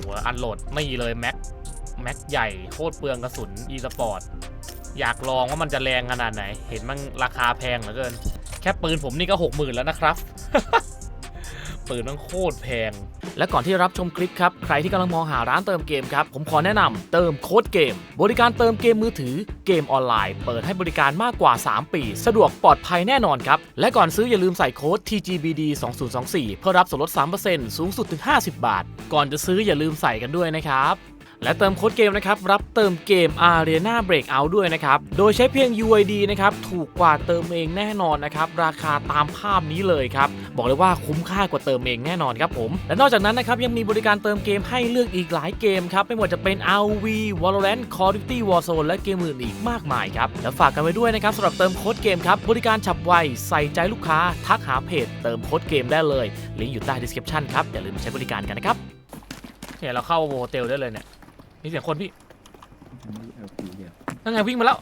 หัวอันโหลดไม่เลยแม็กแม็กใหญ่โคตรเปลืองกระสุนอีสปอร์ตอยากลองว่ามันจะแรงขนาดไหน เห็นมันราคาแพงเหลือเกิน แค่ปืนผมนี่ก็หกหมื่นแล้วนะครับ ปืนมันโคตรแพง และก่อนที่รับชมคลิปครับ ใครที่กำลังมองหาร้านเติมเกมครับ ผมขอแนะนำเติมโค้ดเกม บริการเติมเกมมือถือเกมออนไลน์ เปิดให้บริการมากกว่า 3 ปี สะดวกปลอดภัยแน่นอนครับ และก่อนซื้ออย่าลืมใส่โค้ด TGBD 2024เพื่อรับส่วนลด 3%สูงสุดถึง 50 บาท ก่อนจะซื้ออย่าลืมใส่กันด้วยนะครับและเติมโค้ดเกมนะครับ รับเติมเกม Arena Breakout ด้วยนะครับ โดยใช้เพียง UID นะครับ ถูกกว่าเติมเองแน่นอนนะครับ ราคาตามภาพนี้เลยครับ บอกเลยว่าคุ้มค่ากว่าเติมเองแน่นอนครับผมและนอกจากนั้นนะครับยังมีบริการเติมเกมให้เลือกอีกหลายเกมครับไม่ว่าจะเป็น RV Valorant Call of Duty Warzone และเกมอื่นอีกมากมายครับแล้วฝากกันไว้ด้วยนะครับสำหรับเติมโค้ดเกมครับบริการฉับไวใส่ใจลูกค้าทักหาเพจเติมโค้ดเกมได้เลยลิงก์อยู่ใต้ description ครับอย่าลืมไปใช้บริการกันนะครับเนี่ยเราเข้าโมเตลได้เลยเนี่ยมีเสียงคนพี่ทำให้เอาปีเดียวนั่นไงวิ่งมาแล้ว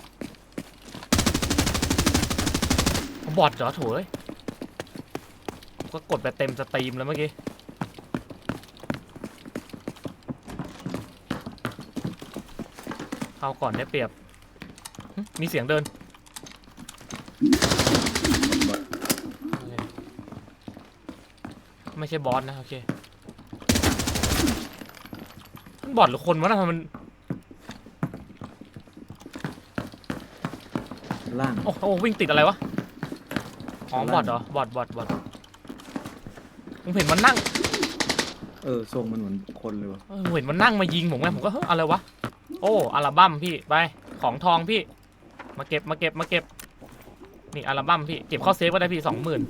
บอทเหรอโถเอ้ย ก็กดไปเต็มสตรีมแล้วเมื่อกี้เข้าก่อนได้เปรียบหึมีเสียงเดิน ไม่ใช่บอสนะ โอเค มันบอทหรือคนวะนะทำไมมัน ล่าง โอ้โหวิ่งติดอะไรวะ อ๋อ บอทเหรอ บอทบอทบอท ผมเห็นมันนั่งเออทรงมันเหมือนคนเลยวะเออผมเห็นมันนั่งมายิงผมไงผมก็เฮ้ยอะไรวะ โอ้อัลบั้มพี่ไปของทองพี่ มาเก็บมาเก็บมาเก็บ นี่อัลบั้มพี่เก็บเข้าเซฟก็ได้พี่สองหมื่น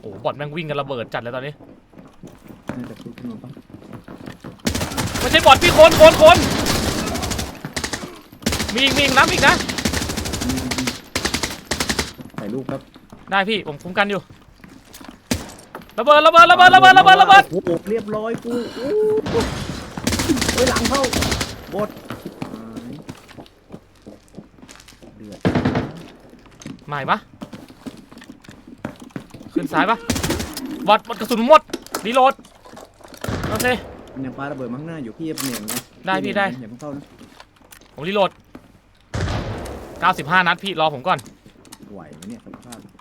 โอ้บอทแม่งวิ่งกันระเบิดจัดเลยตอนนี้ น่าจะพูดขึ้นมาปะไม่ใช่บอทพี่คนคนคนมีอีกมีอีกน้ำอีกนะอืมอืมถ่ายรูปครับ ได้พี่ผมคุ้มกันอยู่ระเบิดระเบิดระเบิดระเบิดระเบิดระเบิดโอ้โหเรียบร้อยกูโอ้โหเฮ้ยหลังเข้าบดชิบหายเดือดใหม่ปะขึ้นซ้ายปะบอดบอดกระสุนหมดรีโหลดโอเคมันยังปาระเบิดมาข้างหน้าอยู่พี่อย่าเหนียงนะได้พี่ได้อย่าเพิ่งเข้านะผมรีโหลด95 นัดพี่รอผมก่อนไหวไหมเนี่ยสภาพลูกนะ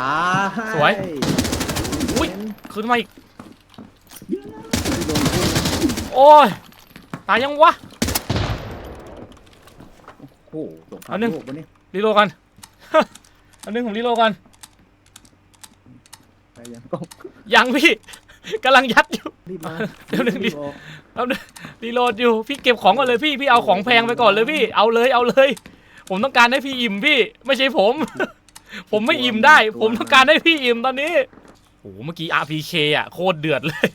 ตายสวย อุ๊ยขึ้นมาอีกไม่โดนพุ่งโอ้ย ตายยังวะ โอ้โหตกทาอังนหนึ่ง โลกวะเนี่ยรีโหลดกัน อันนึงผมรีโหลดกัน ไปยังกล้องยังพี่ กำลังยัดอยู่ รีบมาเดี๋ยวหนึ่งดิ รีบออกแล้วรีโหลดอยู่ พี่เก็บของก่อนเลยพี่ พี่เอาของแพงไปก่อนเลยพี่ เอาเลยเอาเลย ผมต้องการให้พี่อิ่มพี่ ไม่ใช่ผม ผมไม่อิ่มได้ ผมต้องการให้พี่อิ่มตอนนี้โอ้โหเมื่อกี้ RPK อะโคตรเดือดเลย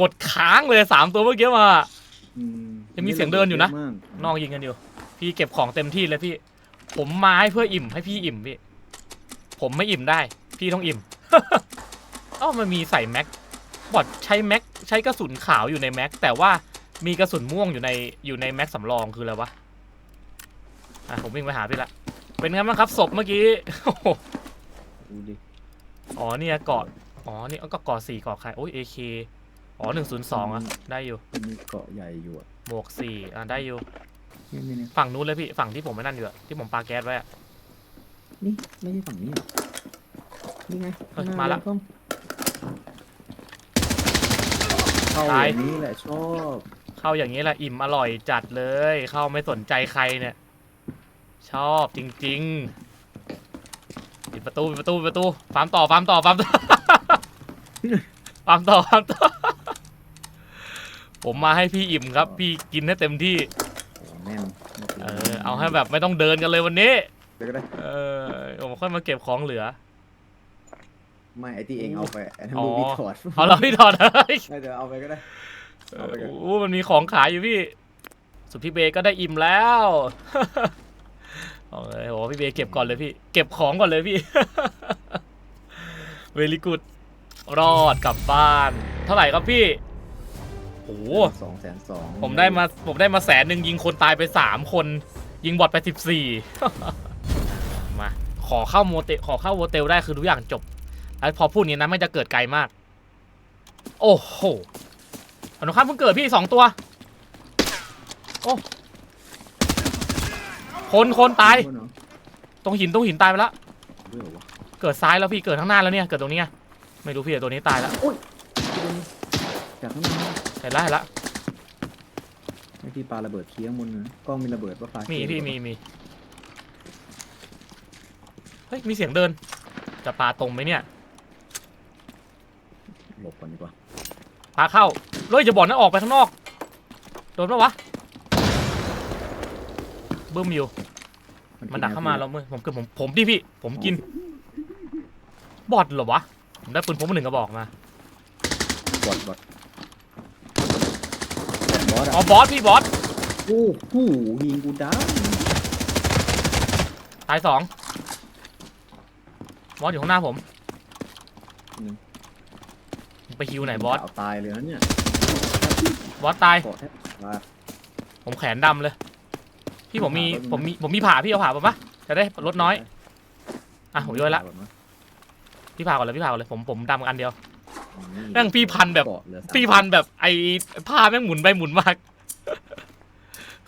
กดค้างเลยสามตัวเมื่อกี้มาอืมยังมีเสียงเดินอยู่นะมากนอกยิงกันอยู่ พี่เก็บของเต็มที่เลยพี่ ผมมาให้เพื่ออิ่มให้พี่อิ่มพี่ ผมไม่อิ่มได้ พี่ต้องอิ่มเอ้ามันมีใส่แม็กบอดใช้แม็กใช้กระสุนขาวอยู่ในแม็กแต่ว่ามีกระสุนม่วงอยู่ในอยู่ในแม็กสำรองคืออะไรวะอะผมวิ่งไปหาพี่ละ เป็นไงบ้างครับศพเมื่อกี้โอ้โหดูดิอ๋อเนี่ยเกาะอ๋อนี่ก็เกาะสี่เกาะใครโอ้ยเอเคอ๋อหนึ่งศูนย์สองอะได้อยู่มันมีเกาะใหญ่อยู่อะหมวกสี่อะได้อยู่ นี่นี่นี่ฝั่งนู้นเลยพี่ฝั่งที่ผมไม่นั่นอยู่อะที่ผมปาแก๊สไว้อะ นี่ไม่ใช่ฝั่งนี้เหรอนี่ไงเฮ้ยข้งหน้มาละกล้องเข้าตาย อย่างนี้แหละชอบเข้าอย่างนี้แหละอิ่มอร่อยจัดเลย เข้าไม่สนใจใครเนี่ย ชอบจริงๆปิดประตูปิดประตูปิดประตูฟาร์มต่อฟาร์มต่อฟาร์มต่อ ฟาร์มต่อฟาร์มต่อ ผมมาให้พี่อิ่มครับ พี่กินให้เต็มที่ โอ้แน่นเออเอาให้แบบไม่ต้องเดินกันเลยวันนี้ เดี๋ยวก็ได้เออผมค่อยมาเก็บของเหลือ ไม่ไอที่เองเอาไปไอ้นั่นอ๋อ ลูกพี่ถอดเอาเราพี่ถอดเลยไม่เดี๋ยวเอาไปก็ได้ เอาไปก่อน โอ้มันมีของขายอยู่พี่ สุดพี่เบย์ก็ได้อิ่มแล้ว โอ้ยโหพี่เบย์เก็บก่อนเลยพี่ เก็บของก่อนเลยพี่ เวลิกุดรอดกลับบ้าน เท่าไหร่ครับพี่โอ้โหสองแสนสองผมได้มาผมได้มาแสนหนึ่งยิงคนตายไปสามคน ยิงบอทไปสิบสี่มาขอเข้าโมเตลขอเข้าโมเตลได้คือทุกอย่างจบไอ้พอพูดนี้นะไม่จะเกิดไกลมาก โอ้โหอนุครับเพิ่งเกิดพี่สองตัว โอ้ คนคนตายคนเหรอตรงหินตรงหินตายไปแล้วเบื่อวะเกิดซ้ายแล้วพี่เกิดข้างหน้าแล้วเนี่ยเกิดตรงนี้ไงไม่รู้พี่แต่ตัวนี้ตายแล้วที่เป็นจากข้างหน้าเห็นแล้วเห็นแล้วให้พี่ปาระเบิดเคี้ยงบนนะกล้องมีระเบิดปะปามีเคี้ยงพี่หรือเปมีล่ามีเฮ้ยมีเสียงเดิน จะปาตรงไหมเนี่ยหลบก่อนดีกว่าปาเข้าเลยจะบอกนะออกไปข้างนอกโดนปะวะบึ้มอยู่ มันดักเข้ามาแล้วมึงผมคือผมผมดิพี่ ผมกิน บอทเหรอวะ ผมได้ปืนพกมาหนึ่งกระบอกมา บอดบอดบอดอ๋อะอบอสพี่บอสโอ้โหยิงกูด้าตายสองบอสอยู่ข้างหน้าผม ไปฮิวไหนบอสตายเลยนะเนี่ย บอสตายเกาะแทบขาดผมแขนดำเลย พี่ผมมีผมมีผมมีผ่าพี่เอาผ่าผมปะจะได้ลดน้อยอะผมโยนละพี่ผ่าก่อนเลยพี่ผ่าก่อนเลยผมผมดำอันเดียวแม่งพี่พันแบบเกาะเหลือสามพี่พันแบบไอ้ผ้าแม่งหมุนไปหมุนมาก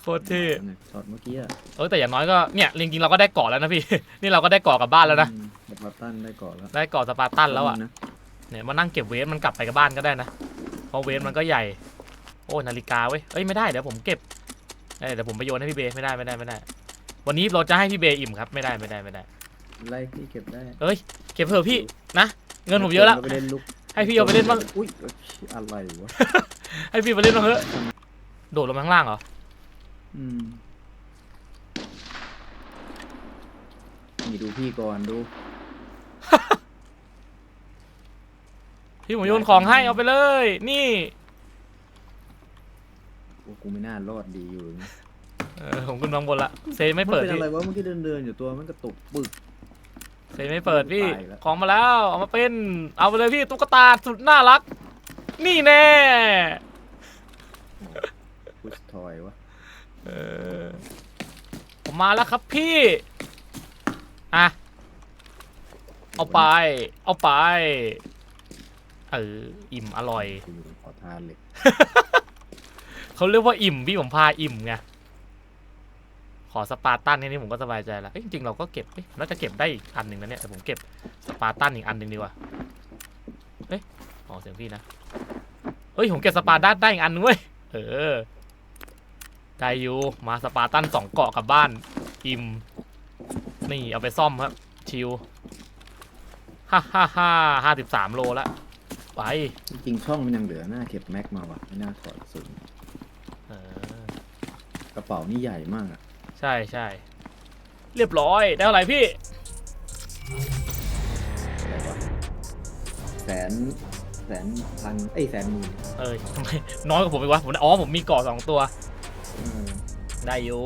โคตรเท่ช็อตเมื่อกี้อะเออแต่อย่างน้อยก็เนี่ยจริงๆเราก็ได้เกาะแล้วนะพี่ นี่เราก็ได้เกาะกลับบ้านแล้วนะอืมสปาร์ตันได้เกาะแล้วได้เกาะสปาร์ตันแล้วอะนะเนี่ยมานั่งเก็บเวฟมันกลับไปกับบ้านก็ได้นะเพราะเวฟมันก็ใหญ่ โอ้นาฬิกาเว้ยเอ้ยไม่ได้เดี๋ยวผมเก็บ เอ้ยเดี๋ยวผมไปโยนให้พี่เบย์ไม่ได้ไม่ได้ไม่ได้ วันนี้เราจะให้พี่เบย์อิ่มครับไม่ได้ไม่ได้ไม่ได้ ไล่พี่เก็บได้เอ้ยเก็บเถอะพี่นะเงินผมเยอะแล้วาไปเล่นลูกให้พี่เอาไปเล่นบ้างอุ้ยอะไรวะให้พี่ไปเล่นบ้างเถอะโดดลงมาข้างล่างเหรออืมนี่ดูพี่ก่อนดูพี่ผมโยนของให้เอาไปเลย นี่ โอ้กูไม่น่ารอดดีอยู่นะเออผมขึ้นมาข้างบนละเซไม่มันเปิดเป็นพี่อะไรวะเมื่อกี้เดินเดินๆอยู่ตัวมันกระตุกปึก เซไม่เปิดพี่ตายแล้ว ของมาแล้วเอามาเป็นเอาไปเลยพี่ตุ๊กตาสุดน่ารัก นี่แน่พุชทอยวะเออผมมาแล้วครับพี่อะเอาไป เอาไปเอออิ่มอร่อยกูอยู่ขอทานเหล็ก เขาเรียกว่าอิ่มพี่ผมพาอิ่มไงขอสปาร์ตันแค่นี้ผมก็สบายใจแล้วจริงๆเราก็เก็บเอ้ยน่าจะเก็บได้อีกอันหนึ่งนะเนี่ยแต่ผมเก็บสปาร์ตันอีกอันหนึ่งดีกว่าเฮ้ยอ๋อเสียงพี่นะเฮ้ยผมเก็บสปาร์ตันได้อีกอันนึงเว้ยเออได้อยู่มาสปาร์ตันสองเกาะกลับบ้านอิ่มนี่เอาไปซ่อมครับชิวฮ่าฮ่าฮ่าห้าสิบสามโลแล้วไปจริงช่องมันยังเหลือหน้าเก็บแม็กมาว่ะไม่น่าถอดสูง กระเป๋านี่ใหญ่มากอะใช่ใช่เรียบร้อยได้เท่าไหร่พี่อะไรวะแสนแสนพันเอ้ยแสนหมื่นเออทำไมน้อยกว่าผมอีกวะผมอ๋อผมมีเกาะสองตัว เออได้อยู่